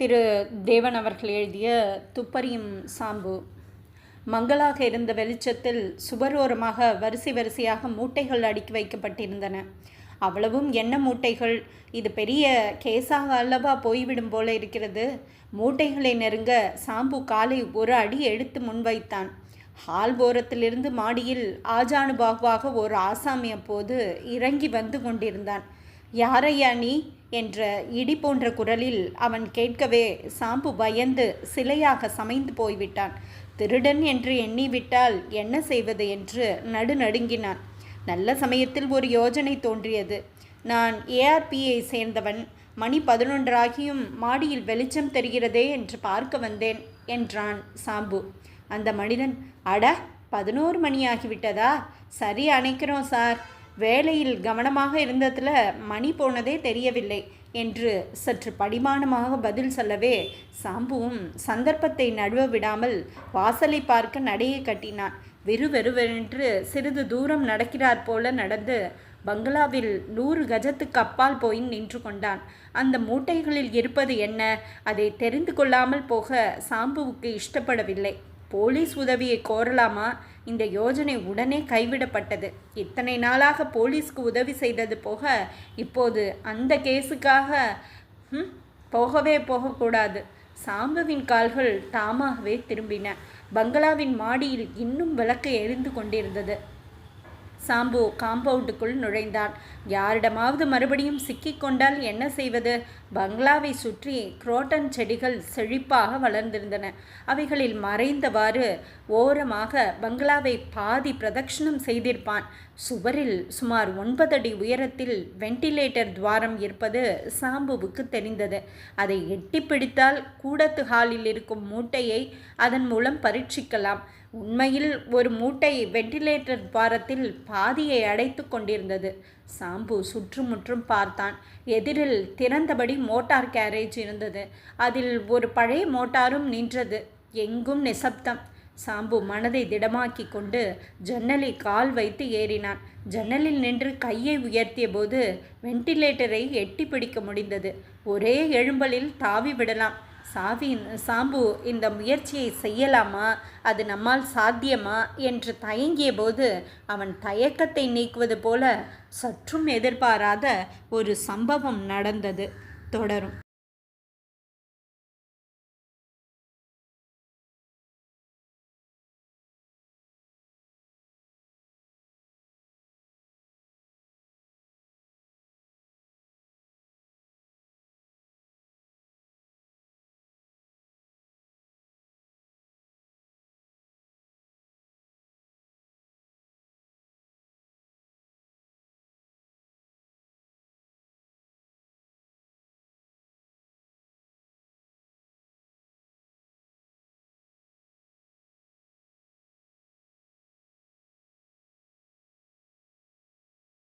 திரு தேவன் அவர்கள் எழுதிய துப்பறியும் சாம்பு. மங்களாக இருந்த வெளிச்சத்தில் சுவரோரமாக வரிசை வரிசையாக மூட்டைகள் அடுக்கி வைக்கப்பட்டிருந்தன. அவ்வளவும் என்ன மூட்டைகள்? இது பெரிய கேஸாக அல்லவா போய்விடும் போல இருக்கிறது? மூட்டைகளை நெருங்க சாம்பு காலை ஒரு அடி எடுத்து முன்வைத்தான் ஹால் ஓரத்திலிருந்து மாடியில் ஆஜானுபாகுவாக ஒரு ஆசாமி அப்போது இறங்கி வந்து கொண்டிருந்தான். யாரையா நீ? என்ற இடி போன்ற குரலில் அவன் கேட்கவே சாம்பு பயந்து சிலையாக சமைந்து போய்விட்டான். திருடன் என்று எண்ணிவிட்டால் என்ன செய்வது என்று நடுநடுங்கினான். நல்ல சமயத்தில் ஒரு யோஜனை தோன்றியது. நான் ஏஆர்பியை சேர்ந்தவன். மணி பதினொன்றாகியும் மாடியில் வெளிச்சம் தெரிகிறதே என்று பார்க்க வந்தேன் என்றான் சாம்பு. அந்த மனிதன் அட பதினோரு மணி ஆகிவிட்டதா? சரி அணைக்கிறோம் சார். வேலையில் கவனமாக இருந்ததில் மணி போனதே தெரியவில்லை என்று சற்று படிமானமாக பதில் சொல்லவே சாம்புவும் சந்தர்ப்பத்தை நழுவ விடாமல் வாசலை பார்க்க நடையை கட்டினான். வெறுவெறுவென்று சிறிது தூரம் நடக்கிறார் போல நடந்து பங்களாவில் நூறு கஜத்துக்கு அப்பால் போய் நின்று கொண்டான். அந்த மூட்டைகளில் இருப்பது என்ன? அதை தெரிந்து கொள்ளாமல் போக சாம்புவுக்கு இஷ்டப்படவில்லை. போலீஸ் உதவியை கோரலாமா? இந்த யோஜனை உடனே கைவிடப்பட்டது. இத்தனை நாளாக போலீஸ்க்கு உதவி செய்தது போக இப்போது அந்த கேஸுக்காக போகவே போகக்கூடாது. சாம்புவின் கால்கள் தாமாகவே திரும்பின. பங்களாவின் மாடியில் இன்னும் விளக்கு எரிந்து கொண்டிருந்தது. சாம்பு காம்பவுண்டுக்குள் நுழைந்தான். யாரிடமாவது மறுபடியும் சிக்கிக்கொண்டால் என்ன செய்வது? பங்களாவை சுற்றி குரோட்டன் செடிகள் செழிப்பாக வளர்ந்திருந்தன. அவைகளில் மறைந்தவாறு ஓரமாக பங்களாவை பாதி பிரதட்சணம் செய்திருப்பான். சுவரில் சுமார் ஒன்பது அடி உயரத்தில் வெண்டிலேட்டர் துவாரம் இருப்பது சாம்புவுக்கு தெரிந்தது. அதை எட்டி பிடித்தால் கூடத்து ஹாலில் இருக்கும் மூட்டையை அதன் மூலம் பரீட்சிக்கலாம். உண்மையில் ஒரு மூட்டை வெண்டிலேட்டர் துவாரத்தில் பாதியை அடைத்து கொண்டிருந்தது. சாம்பு சுற்றுமுற்றும் பார்த்தான். எதிரில் திறந்தபடி மோட்டார் கேரேஜ் இருந்தது. அதில் ஒரு பழைய மோட்டாரும் நின்றது. எங்கும் நிசப்தம். சாம்பு மனதை திடமாக்கி கொண்டு ஜன்னலை கால் வைத்து ஏறினான். ஜன்னலில் நின்று கையை உயர்த்திய போது வெண்டிலேட்டரை எட்டி பிடிக்க முடிந்தது. ஒரே எழும்பலில் தாவி விடலாம். சாவி சாம்பு இந்த முயற்சியை செய்யலாமா? அது நம்மால் சாத்தியமா? என்று தயங்கிய போது அவன் தயக்கத்தை நீக்குவது போல சற்றும் எதிர்பாராத ஒரு சம்பவம் நடந்தது. தொடரும்.